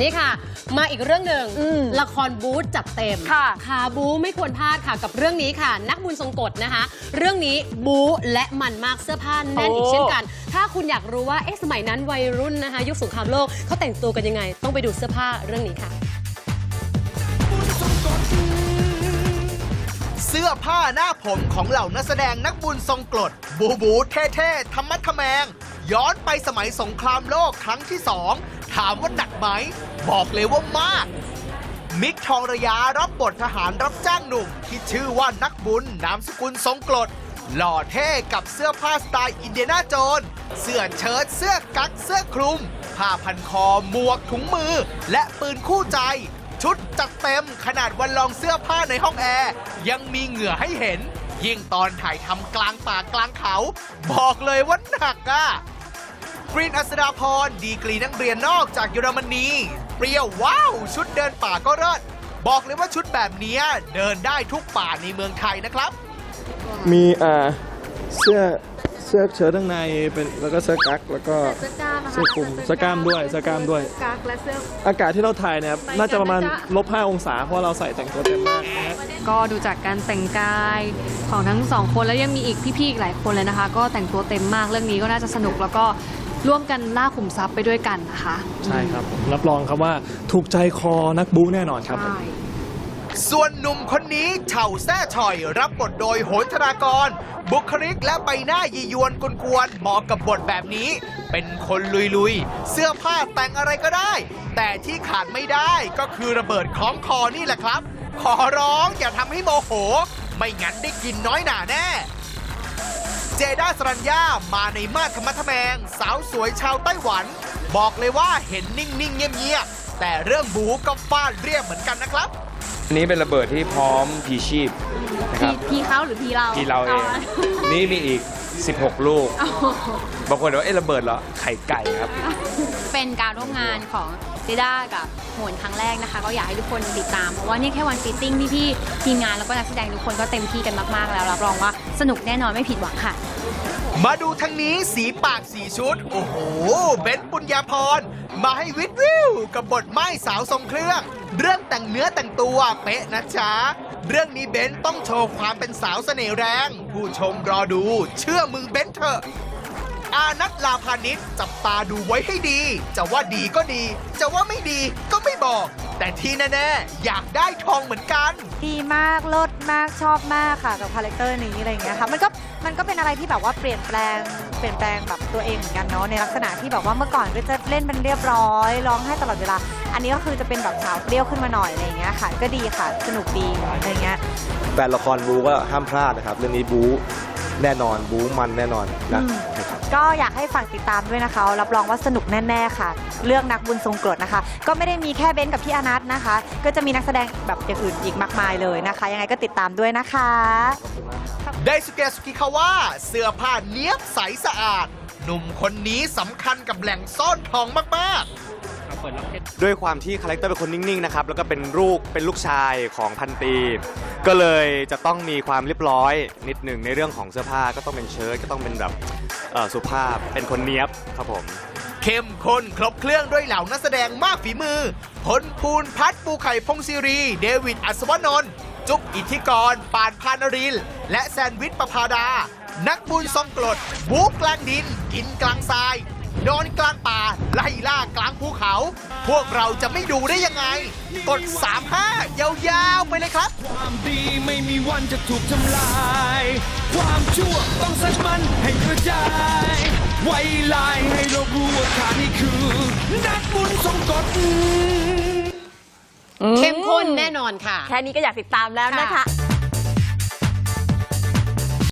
นี่ค่ะ มาอีกเรื่องหนึ่งอืมละครบู๊จัดเต็มค่ะขาบู๊ไม่ควรพลาดค่ะกับเรื่องนี้ค่ะ นักบุญทรงกฎนะคะ เรื่องนี้บู๊และมันมากเสื้อผ้าแน่นโอ้อีกเช่นกัน ถ้าคุณอยากรู้ว่าเอ๊ะสมัยนั้นวัยรุ่นนะคะ ยุคสงครามโลกเขาแต่งตัวกันยังไง ต้องไปดูเสื้อผ้าเรื่องนี้ค่ะ เสื้อผ้าหน้าผมของเหล่านักแสดงนักบุญทรงกรดบูบูเท่ๆธรรมะทแมงย้อนไปสมัยสงครามโลกครั้งที่สอง ถามว่าหนักไหม บอกเลยว่ามาก มิกทองระยารับบททหารรับจ้างหนุ่ม ที่ชื่อว่านักบุญนามสกุลทรงกรดหล่อเท่กับเสื้อผ้าสไตล์อินเดียนาโจน เสื้อเชิ้ตเสื้อกั๊กเสื้อคลุม ผ้าพันคอ หมวกถุงมือ และปืนคู่ใจ ชุดจัดเต็มขนาดวันลองเสื้อผ้าในห้องแอร์ ยังมีเหงื่อให้เห็น ยิ่งตอนถ่ายทำกลางป่ากลางเขา บอกเลยว่าหนักอะ กรีนอัศดาพร ดีกรีนักเรียนนอกจากเยอรมนี เปรี้ยวว้าว ชุดเดินป่าก็เลิศบอกเลยว่าชุดแบบเนี้ยเดินได้ทุกป่าในเมืองไทยนะครับ มีอ่าเสื้อเสื้อเชิ้ตข้างในเป็นแล้วก็เสื้อกั๊กแล้วก็เสื้อกล้ามนะคะเสื้อคลุมเสื้อกล้ามด้วยเสื้อกล้ามด้วย กั๊กและเสื้อ อากาศที่เราถ่ายเนี่ยไปน่าจะประมาณกันนะจ๊ะลบ5องศาเพราะเราใส่แต่งตัวเต็มมากนะฮะ ก็ดูจากการแต่งกายของทั้งสองคนแล้วยังมีอีกพี่ๆอีกหลายคนเลยนะคะ ก็แต่งตัวเต็มมากเรื่องนี้ก็น่าจะสนุกแล้วก็ ร่วมกันล่าขุมทรัพย์ไปด้วยกันนะคะ ใช่ครับผมรับรองครับว่าถูกใจคอนักบู๊แน่นอนครับใช่ส่วนหนุ่มคนนี้เฉาแซ่ฉ่อย รับบทโดยโหนธนากร บุคลิกและใบหน้ายียวนกวนๆเหมาะกับบทแบบนี้ เป็นคนลุยๆ เสื้อผ้าแต่งอะไรก็ได้ แต่ที่ขาดไม่ได้ก็คือระเบิดคล้องคอนี่แหละครับ ขอร้องอย่าทำให้โมโห ไม่งั้นได้กินน้อยหนาแน่ เจด้าสรัญญามาในมาดธรรมะทแมง สาวสวยชาวไต้หวัน บอกเลยว่าเห็นนิ่ง ๆ เงียบ ๆ แต่เรื่องบูก็ฟาดเรียบเหมือนกันนะครับ อันนี้เป็นระเบิดที่พร้อมพีชีพนะครับ พี่เขาหรือพี่เรา ที่เราเอง นี่มีอีก 16 ลูก บางคนบอกว่าเอ๊ะระเบิดเหรอ ไข่ไก่ครับ เป็นการร่วมงานของซิด้ากับโหนครั้งแรกนะคะ ก็อยากให้ทุกคนติดตาม เพราะว่านี่แค่วันฟิตติ้งที่พี่ๆทีมงานแล้วก็นักแสดงทุกคนก็เต็มที่กันมากๆแล้วรับรองว่าสนุกแน่นอนไม่ผิดหวังค่ะ มาดูทางนี้สีปากสีชุด โอ้โห เบนซ์ปุญญาพร มาให้วิดวิวกับบทไม้สาวทรงเครื่อง เรื่องแต่งเนื้อแต่งตัวเป๊ะนะจ๊ะ เรื่องนี้เบนต้องโชว์ความเป็นสาวเสน่ห์แรง ผู้ชมรอดู เชื่อมือเบนเถอะ อานัทลาพานิชจับตาดูไว้ให้ดี จะว่าดีก็ดี จะว่าไม่ดีก็ไม่บอก แต่ที่แน่ๆ อยากได้ทองเหมือนกัน ดีมากลิศมากชอบมากค่ะกับคาแรคเตอร์นี้อะไรอย่างเงี้ยค่ะมันก็มันก็เป็นอะไรที่แบบว่าเปลี่ยนแปลง เปลี่ยนแปลงแบบตัวเองเหมือนกันเนาะในลักษณะที่แบบว่าเมื่อก่อนก็จะเล่นเป็นเรียบร้อย ร้องไห้ตลอดเวลา อันนี้ก็คือจะเป็นแบบสาวเปรี้ยวขึ้นมาหน่อยอะไรอย่างเงี้ยค่ะ ก็ดีค่ะสนุกดีอะไรเงี้ยแฟนละครบูก็ห้ามพลาดนะครับ เรื่องนี้บูแน่นอนบูมันแน่นอนนะอืมนะครับก็อยากให้ฝากติดตามด้วยนะคะ รับรองว่าสนุกแน่ๆค่ะ เรื่องนักบุญทรงกรดนะคะ ก็ไม่ได้มีแค่เบนซ์กับพี่อนัทนะคะ ก็จะมีนักแสดงแบบอย่างอื่นอีกมากมายเลยนะคะ ยังไงก็ติดตามด้วยนะคะ ไดสุเกะสุกิคาวะเสื้อผ้าเนี้ยบใสสะอาด หนุ่มคนนี้สำคัญกับแหล่งซ่อนทองมากๆ ด้วยความที่คาแรคเตอร์เป็นคนนิ่งๆนะครับแล้วก็เป็นลูกเป็นลูกชายของพันตรีก็เลยจะต้องมีความเรียบร้อยนิดหนึ่งในเรื่องของเสื้อผ้าก็ต้องเป็นเชิ้ตก็ต้องเป็นแบบเอ่อสุภาพเป็นคนเนี้ยบครับผม เข้มข้นครบเครื่องด้วยเหล่านักแสดงมากฝีมือ พลภูนพัฒน์ปูไข่พงศิรี เดวิดอัศวนนท์ จุ๊บอิทธิกร ปานพานริน และแซนวิชประภาดา นักบุญทรงกรดบูกลางดิน กินกลางทรายนอนกลางป่า ไล่ล่ากลางภูเขา พวกเราจะไม่ดูได้ยังไง กด 35 ยาวๆ ไปเลยครับ ความดีไม่มีวันจะถูกทำลาย ความชั่วต้องซัดมันให้กระจาย ไว้ลายให้เรารู้ว่าขานี่คือ นักบุญทรงกฎเข้มข้ นแน่นอนค่ะ แค่นี้ก็อยากติดตามแล้วนะคะ